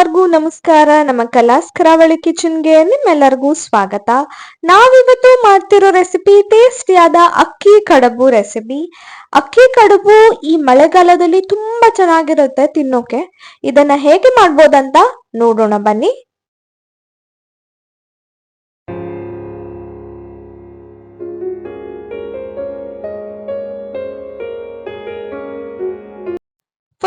ಎಲ್ಲರಿಗೂ ನಮಸ್ಕಾರ. ನಮ್ಮ ಕಲಾಸ್ ಕರಾವಳಿ ಕಿಚನ್ಗೆ ನಿಮ್ಮೆಲ್ಲರಿಗೂ ಸ್ವಾಗತ. ನಾವಿವತ್ತು ಮಾಡ್ತಿರೋ ರೆಸಿಪಿ ಟೇಸ್ಟಿಯಾದ ಅಕ್ಕಿ ಕಡಬು ರೆಸಿಪಿ. ಅಕ್ಕಿ ಕಡುಬು ಈ ಮಳೆಗಾಲದಲ್ಲಿ ತುಂಬಾ ಚೆನ್ನಾಗಿರುತ್ತೆ ತಿನ್ನೋಕೆ. ಇದನ್ನ ಹೇಗೆ ಮಾಡ್ಬೋದಂತ ನೋಡೋಣ ಬನ್ನಿ.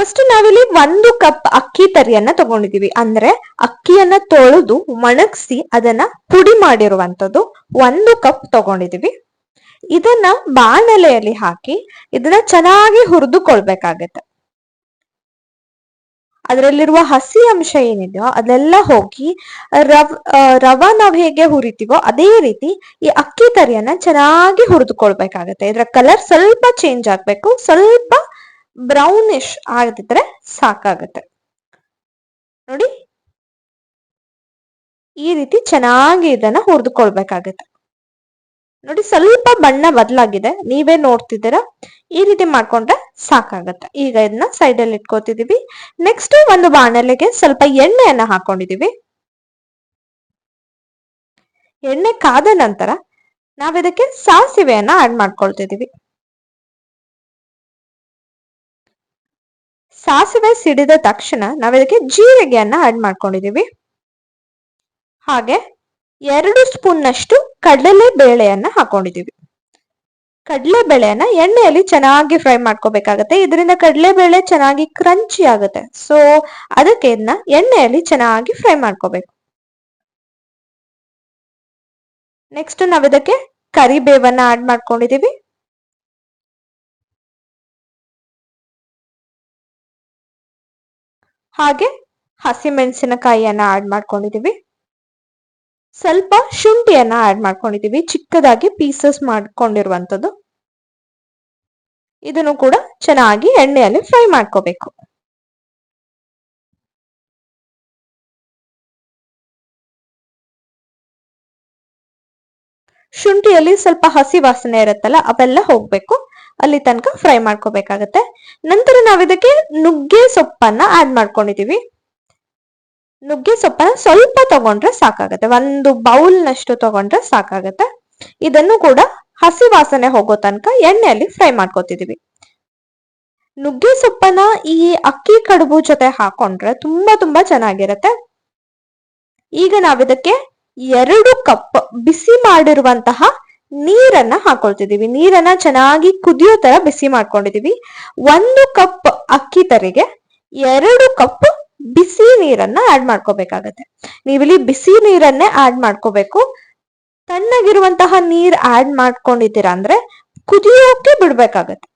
ಫಸ್ಟ್ ನಾವಿಲ್ಲಿ ಒಂದು ಕಪ್ ಅಕ್ಕಿ ತರಿಯನ್ನ ತಗೊಂಡಿದೀವಿ. ಅಂದ್ರೆ ಅಕ್ಕಿಯನ್ನ ತೊಳೆದು ಒಣಗಿಸಿ ಅದನ್ನ ಪುಡಿ ಮಾಡಿರುವಂತದ್ದು ಒಂದು ಕಪ್ ತಗೊಂಡಿದೀವಿ. ಇದನ್ನ ಬಾಣಲೆಯಲ್ಲಿ ಹಾಕಿ ಇದನ್ನ ಚೆನ್ನಾಗಿ ಹುರಿದುಕೊಳ್ಬೇಕಾಗತ್ತೆ. ಅದರಲ್ಲಿರುವ ಹಸಿ ಅಂಶ ಏನಿದೆಯೋ ಅದೆಲ್ಲ ಹೋಗಿ ರವ್ ರವ ನಾವ್ ಹೇಗೆ ಹುರಿತೀವೋ ಅದೇ ರೀತಿ ಈ ಅಕ್ಕಿ ತರಿಯನ್ನ ಚೆನ್ನಾಗಿ ಹುರಿದುಕೊಳ್ಬೇಕಾಗತ್ತೆ. ಇದರ ಕಲರ್ ಸ್ವಲ್ಪ ಚೇಂಜ್ ಆಗ್ಬೇಕು. ಸ್ವಲ್ಪ ಬ್ರೌನಿಶ್ ಆಗದಿದ್ರೆ ಸಾಕಾಗತ್ತೆ. ನೋಡಿ. ಈ ರೀತಿ ಚೆನ್ನಾಗಿ ಇದನ್ನ ಹುರಿದುಕೊಳ್ಬೇಕಾಗತ್ತೆ. ನೋಡಿ, ಸ್ವಲ್ಪ ಬಣ್ಣ ಬದಲಾಗಿದೆ. ನೀವೇ ನೋಡ್ತಿದ್ದೀರ? ಈ ರೀತಿ ಮಾಡ್ಕೊಂಡ್ರೆ ಸಾಕಾಗತ್ತೆ. ಈಗ ಇದನ್ನ ಸೈಡ್ ಅಲ್ಲಿ ಇಟ್ಕೋತಿದೀವಿ. ನೆಕ್ಸ್ಟ್ ಒಂದು ಬಾಣಲೆಗೆ ಸ್ವಲ್ಪ ಎಣ್ಣೆಯನ್ನ ಹಾಕೊಂಡಿದೀವಿ. ಎಣ್ಣೆ ಕಾದ ನಂತರ ನಾವಿದಕ್ಕೆ ಸಾಸಿವೆಯನ್ನ ಆಡ್ ಮಾಡ್ಕೊಳ್ತಿದೀವಿ. ಸಾಸಿವೆ ಸಿಡಿದ ತಕ್ಷಣ ನಾವಿದಕ್ಕೆ ಜೀರಿಗೆಯನ್ನ ಆಡ್ ಮಾಡ್ಕೊಂಡಿದೀವಿ. ಹಾಗೆ ಎರಡು ಸ್ಪೂನ್ನಷ್ಟು ಕಡಲೆ ಬೇಳೆಯನ್ನ ಹಾಕೊಂಡಿದೀವಿ. ಕಡಲೆ ಬೇಳೆಯನ್ನ ಎಣ್ಣೆಯಲ್ಲಿ ಚೆನ್ನಾಗಿ ಫ್ರೈ ಮಾಡ್ಕೋಬೇಕಾಗತ್ತೆ. ಇದರಿಂದ ಕಡಲೆ ಬೇಳೆ ಚೆನ್ನಾಗಿ ಕ್ರಂಚಿ ಆಗುತ್ತೆ. ಸೊ ಅದಕ್ಕೆ ಇದನ್ನ ಎಣ್ಣೆಯಲ್ಲಿ ಚೆನ್ನಾಗಿ ಫ್ರೈ ಮಾಡ್ಕೋಬೇಕು. ನೆಕ್ಸ್ಟ್ ನಾವಿದಕ್ಕೆ ಕರಿಬೇವನ್ನ ಆಡ್ ಮಾಡ್ಕೊಂಡಿದೀವಿ. ಹಾಗೆ ಹಸಿಮೆಣಸಿನಕಾಯಿಯನ್ನ ಆಡ್ ಮಾಡ್ಕೊಂಡಿದೀವಿ. ಸ್ವಲ್ಪ ಶುಂಠಿಯನ್ನ ಆಡ್ ಮಾಡ್ಕೊಂಡಿದೀವಿ, ಚಿಕ್ಕದಾಗಿ ಪೀಸಸ್ ಮಾಡ್ಕೊಂಡಿರುವಂತದ್ದು ಇದನ್ನು ಕೂಡ ಚೆನ್ನಾಗಿ ಎಣ್ಣೆಯಲ್ಲಿ ಫ್ರೈ ಮಾಡ್ಕೋಬೇಕು. ಶುಂಠಿಯಲ್ಲಿ ಸ್ವಲ್ಪ ಹಸಿ ವಾಸನೆ ಇರುತ್ತಲ್ಲ, ಅವೆಲ್ಲ ಹೋಗ್ಬೇಕು. ಅಲ್ಲಿ ತನಕ ಫ್ರೈ ಮಾಡ್ಕೋಬೇಕಾಗತ್ತೆ. ನಂತರ ನಾವಿದಕ್ಕೆ ನುಗ್ಗೆ ಸೊಪ್ಪನ್ನ ಆಡ್ ಮಾಡ್ಕೊಂಡಿದೀವಿ. ನುಗ್ಗೆ ಸೊಪ್ಪನ್ನ ಸ್ವಲ್ಪ ತಗೊಂಡ್ರೆ ಸಾಕಾಗತ್ತೆ. ಒಂದು ಬೌಲ್ನಷ್ಟು ತಗೊಂಡ್ರೆ ಸಾಕಾಗತ್ತೆ. ಇದನ್ನು ಕೂಡ ಹಸಿ ವಾಸನೆ ಹೋಗೋ ತನಕ ಎಣ್ಣೆಯಲ್ಲಿ ಫ್ರೈ ಮಾಡ್ಕೊತಿದೀವಿ. ನುಗ್ಗೆ ಸೊಪ್ಪನ್ನ ಈ ಅಕ್ಕಿ ಕಡುಬು ಜೊತೆ ಹಾಕೊಂಡ್ರೆ ತುಂಬಾ ತುಂಬಾ ಚೆನ್ನಾಗಿರತ್ತೆ. ಈಗ ನಾವಿದಕ್ಕೆ ಎರಡು ಕಪ್ ಬಿಸಿ ಮಾಡಿರುವಂತಹ ನೀರನ್ನ ಹಾಕೊಳ್ತಿದ್ದೀವಿ. ನೀರನ್ನ ಚೆನ್ನಾಗಿ ಕುದಿಯೋ ತರ ಬಿಸಿ ಮಾಡ್ಕೊಂಡಿದೀವಿ ಒಂದು ಕಪ್ ಅಕ್ಕಿ ತರಿಗೆ ಎರಡು ಕಪ್ ಬಿಸಿ ನೀರನ್ನ ಆಡ್ ಮಾಡ್ಕೋಬೇಕಾಗತ್ತೆ. ನೀವಿಲ್ಲಿ ಬಿಸಿ ನೀರನ್ನೇ ಆಡ್ ಮಾಡ್ಕೋಬೇಕು. ತಣ್ಣಗಿರುವಂತಹ ನೀರ್ ಆಡ್ ಮಾಡ್ಕೊಂಡಿದ್ದೀರಾ ಅಂದ್ರೆ ಕುದಿಯೋಕೆ ಬಿಡ್ಬೇಕಾಗತ್ತೆ.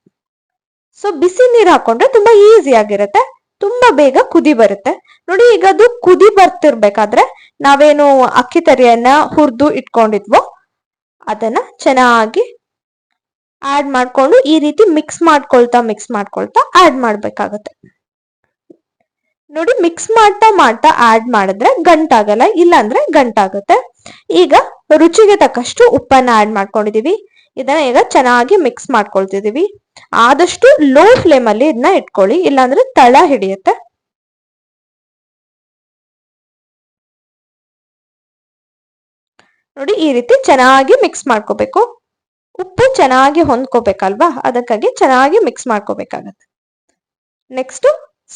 ಸೊ ಬಿಸಿ ನೀರ್ ಹಾಕೊಂಡ್ರೆ ತುಂಬಾ ಈಸಿ ಆಗಿರುತ್ತೆ. ತುಂಬಾ ಬೇಗ ಕುದಿ ಬರುತ್ತೆ. ನೋಡಿ, ಈಗ ಅದು ಕುದಿ ಬರ್ತಿರ್ಬೇಕಾದ್ರೆ ನಾವೇನು ಅಕ್ಕಿ ತರಿಯನ್ನ ಹುರಿದು ಇಟ್ಕೊಂಡಿದ್ವೋ ಅದನ್ನ ಚೆನ್ನಾಗಿ ಆಡ್ ಮಾಡ್ಕೊಂಡು ಈ ರೀತಿ ಮಿಕ್ಸ್ ಮಾಡ್ಕೊಳ್ತಾ ಮಿಕ್ಸ್ ಮಾಡ್ಕೊಳ್ತಾ ಆಡ್ ಮಾಡ್ಬೇಕಾಗತ್ತೆ. ನೋಡಿ ಮಿಕ್ಸ್ ಮಾಡ್ತಾ ಮಾಡ್ತಾ ಆಡ್ ಮಾಡಿದ್ರೆ ಗಂಟಾಗಲ್ಲ, ಇಲ್ಲಾಂದ್ರೆ ಗಂಟಾಗುತ್ತೆ. ಈಗ ರುಚಿಗೆ ತಕ್ಕಷ್ಟು ಉಪ್ಪನ್ನ ಆಡ್ ಮಾಡ್ಕೊಂಡಿದೀವಿ. ಇದನ್ನ ಈಗ ಚೆನ್ನಾಗಿ ಮಿಕ್ಸ್ ಮಾಡ್ಕೊಳ್ತಿದೀವಿ. ಆದಷ್ಟು ಲೋ ಫ್ಲೇಮ್ ಅಲ್ಲಿ ಇದನ್ನ ಇಟ್ಕೊಳ್ಳಿ, ಇಲ್ಲಾಂದ್ರೆ ತಳ ಹಿಡಿಯುತ್ತೆ. ನೋಡಿ ಈ ರೀತಿ ಚೆನ್ನಾಗಿ ಮಿಕ್ಸ್ ಮಾಡ್ಕೋಬೇಕು. ಉಪ್ಪು ಚೆನ್ನಾಗಿ ಹೊಂದ್ಕೋಬೇಕಲ್ವಾ? ಅದಕ್ಕಾಗಿ ಚೆನ್ನಾಗಿ ಮಿಕ್ಸ್ ಮಾಡ್ಕೋಬೇಕಾಗತ್ತೆ. ನೆಕ್ಸ್ಟ್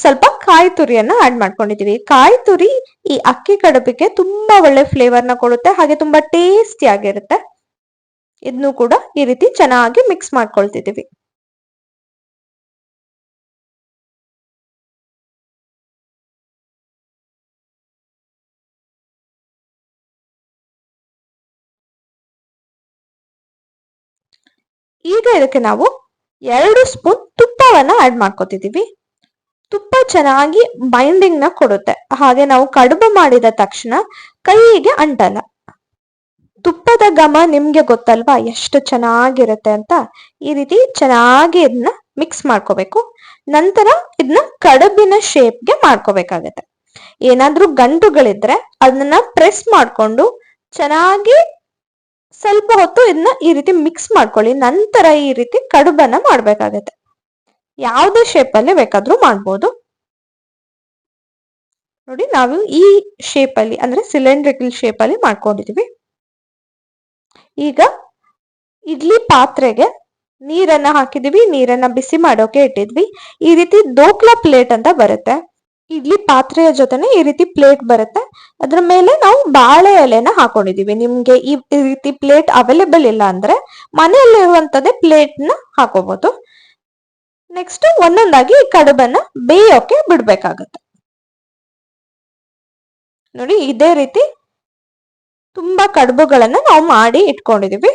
ಸ್ವಲ್ಪ ಕಾಯಿ ತುರಿಯನ್ನ ಆಡ್ ಮಾಡ್ಕೊಂಡಿದೀವಿ. ಕಾಯಿ ತುರಿ ಈ ಅಕ್ಕಿ ಕಡುಬಿಗೆ ತುಂಬಾ ಒಳ್ಳೆ ಫ್ಲೇವರ್ನ ಕೊಡುತ್ತೆ, ಹಾಗೆ ತುಂಬಾ ಟೇಸ್ಟಿ ಆಗಿರುತ್ತೆ. ಇದನ್ನು ಕೂಡ ಈ ರೀತಿ ಚೆನ್ನಾಗಿ ಮಿಕ್ಸ್ ಮಾಡ್ಕೊಳ್ತಿದೀವಿ. ಈಗ ಇದಕ್ಕೆ ನಾವು ಎರಡು ಸ್ಪೂನ್ ತುಪ್ಪವನ್ನ ಆಡ್ ಮಾಡ್ಕೊತಿದೀವಿ. ತುಪ್ಪ ಚೆನ್ನಾಗಿ ಬೈಂಡಿಂಗ್ನ ಕೊಡುತ್ತೆ. ಹಾಗೆ ನಾವು ಕಡುಬು ಮಾಡಿದ ತಕ್ಷಣ ಕೈಗೆ ಅಂಟಲ್ಲ. ತುಪ್ಪದ ಘಮ ನಿಮ್ಗೆ ಗೊತ್ತಲ್ವಾ? ಎಷ್ಟು ಚೆನ್ನಾಗಿರುತ್ತೆ ಅಂತ? ಈ ರೀತಿ ಚೆನ್ನಾಗಿ ಇದನ್ನ ಮಿಕ್ಸ್ ಮಾಡ್ಕೋಬೇಕು. ನಂತರ ಇದನ್ನ ಕಡುಬಿನ ಶೇಪ್ಗೆ ಮಾಡ್ಕೋಬೇಕಾಗತ್ತೆ. ಏನಾದ್ರೂ ಗಂಟುಗಳಿದ್ರೆ ಅದನ್ನ ಪ್ರೆಸ್ ಮಾಡ್ಕೊಂಡು ಚೆನ್ನಾಗಿ ಸ್ವಲ್ಪ ಹೊತ್ತು ಇದನ್ನ ಈ ರೀತಿ ಮಿಕ್ಸ್ ಮಾಡ್ಕೊಳ್ಳಿ. ನಂತರ ಈ ರೀತಿ ಕಡುಬನ್ನ ಮಾಡ್ಬೇಕಾಗತ್ತೆ. ಯಾವುದೇ ಶೇಪ್ ಅಲ್ಲಿ ಬೇಕಾದ್ರೂ ಮಾಡ್ಬೋದು. ನೋಡಿ, ನಾವು ಈ ಶೇಪ್ ಅಲ್ಲಿ, ಅಂದ್ರೆ ಸಿಲಿಂಡ್ರಿಕಲ್ ಶೇಪ್ ಅಲ್ಲಿ ಮಾಡ್ಕೊಂಡಿದೀವಿ. ಈಗ ಇಡ್ಲಿ ಪಾತ್ರೆಗೆ ನೀರನ್ನ ಹಾಕಿದೀವಿ, ನೀರನ್ನ ಬಿಸಿ ಮಾಡೋಕೆ ಇಟ್ಟಿದ್ವಿ. ಈ ರೀತಿ ದೋಕ್ಲಾ ಪ್ಲೇಟ್ ಅಂತ ಬರುತ್ತೆ. ಇಡ್ಲಿ ಪಾತ್ರೆಯ ಜೊತೆನೆ ಈ ರೀತಿ ಪ್ಲೇಟ್ ಬರುತ್ತೆ. ಅದ್ರ ಮೇಲೆ ನಾವು ಬಾಳೆ ಎಲೆನ ಹಾಕೊಂಡಿದೀವಿ. ನಿಮ್ಗೆ ಈ ರೀತಿ ಪ್ಲೇಟ್ ಅವೈಲೇಬಲ್ ಇಲ್ಲ ಅಂದ್ರೆ ಮನೆಯಲ್ಲಿರುವಂತದ್ದೇ ಪ್ಲೇಟ್ನ ಹಾಕೋಬಹುದು ನೆಕ್ಸ್ಟ್ ಒಂದೊಂದಾಗಿ ಈ ಕಡುಬನ್ನ ಬೇಯೋಕೆ ಬಿಡ್ಬೇಕಾಗತ್ತೆ. ನೋಡಿ, ಇದೇ ರೀತಿ ತುಂಬಾ ಕಡುಬುಗಳನ್ನ ನಾವು ಮಾಡಿ ಇಟ್ಕೊಂಡಿದೀವಿ.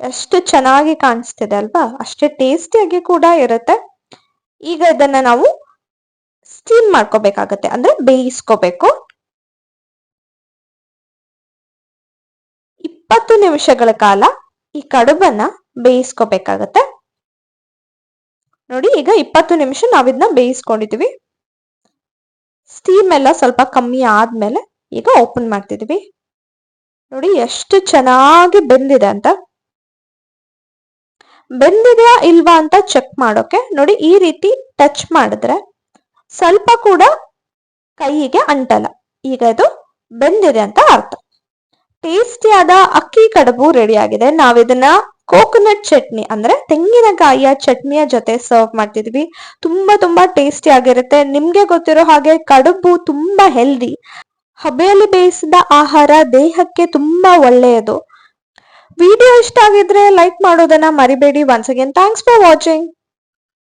ಎಷ್ಟು ಚೆನ್ನಾಗಿ ಕಾಣಿಸ್ತಿದೆ ಅಲ್ವಾ? ಅಷ್ಟೇ ಟೇಸ್ಟಿಯಾಗಿ ಕೂಡ ಇರುತ್ತೆ. ಈಗ ಇದನ್ನ ನಾವು ಸ್ಟೀಮ್ ಮಾಡ್ಕೋಬೇಕಾಗತ್ತೆ. ಅಂದ್ರೆ ಬೇಯಿಸ್ಕೋಬೇಕು. ಇಪ್ಪತ್ತು ನಿಮಿಷಗಳ ಕಾಲ ಈ ಕಡುಬನ್ನ ಬೇಯಿಸ್ಕೋಬೇಕಾಗತ್ತೆ. ನೋಡಿ, ಈಗ ಇಪ್ಪತ್ತು ನಿಮಿಷ ನಾವಿದನ್ನ ಬೇಯಿಸ್ಕೊಂಡಿದೀವಿ. ಸ್ಟೀಮ್ ಎಲ್ಲ ಸ್ವಲ್ಪ ಕಮ್ಮಿ ಆದ್ಮೇಲೆ ಈಗ ಓಪನ್ ಮಾಡ್ತಿದೀವಿ. ನೋಡಿ, ಎಷ್ಟು ಚೆನ್ನಾಗಿ ಬೆಂದಿದೆ ಅಂತ. ಬೆಂದಿದೆಯಾ ಇಲ್ವಾ ಅಂತ ಚೆಕ್ ಮಾಡೋಕೆ. ನೋಡಿ, ಈ ರೀತಿ ಟಚ್ ಮಾಡಿದ್ರೆ ಸ್ವಲ್ಪ ಕೂಡ ಕೈಗೆ ಅಂಟಲ್ಲ. ಈಗ ಇದು ಬೆಂದಿದೆ ಅಂತ ಅರ್ಥ. ಟೇಸ್ಟಿಯಾದ ಅಕ್ಕಿ ಕಡುಬು ರೆಡಿ ಆಗಿದೆ. ನಾವಿದನ್ನ ಕೋಕೋನಟ್ ಚಟ್ನಿ ಅಂದ್ರೆ ತೆಂಗಿನಕಾಯಿಯ ಚಟ್ನಿಯ ಜೊತೆ ಸರ್ವ್ ಮಾಡ್ತಿದ್ವಿ. ತುಂಬಾ ತುಂಬಾ ಟೇಸ್ಟಿ ಆಗಿರುತ್ತೆ. ನಿಮ್ಗೆ ಗೊತ್ತಿರೋ ಹಾಗೆ ಕಡುಬು ತುಂಬಾ ಹೆಲ್ದಿ ಹಬೆಯಲ್ಲಿ ಬೇಯಿಸಿದ ಆಹಾರ ದೇಹಕ್ಕೆ ತುಂಬಾ ಒಳ್ಳೆಯದು. ವಿಡಿಯೋ ಇಷ್ಟ ಆಗಿದ್ರೆ ಲೈಕ್ ಮಾಡೋದನ್ನ ಮರಿಬೇಡಿ. Once again thanks for watching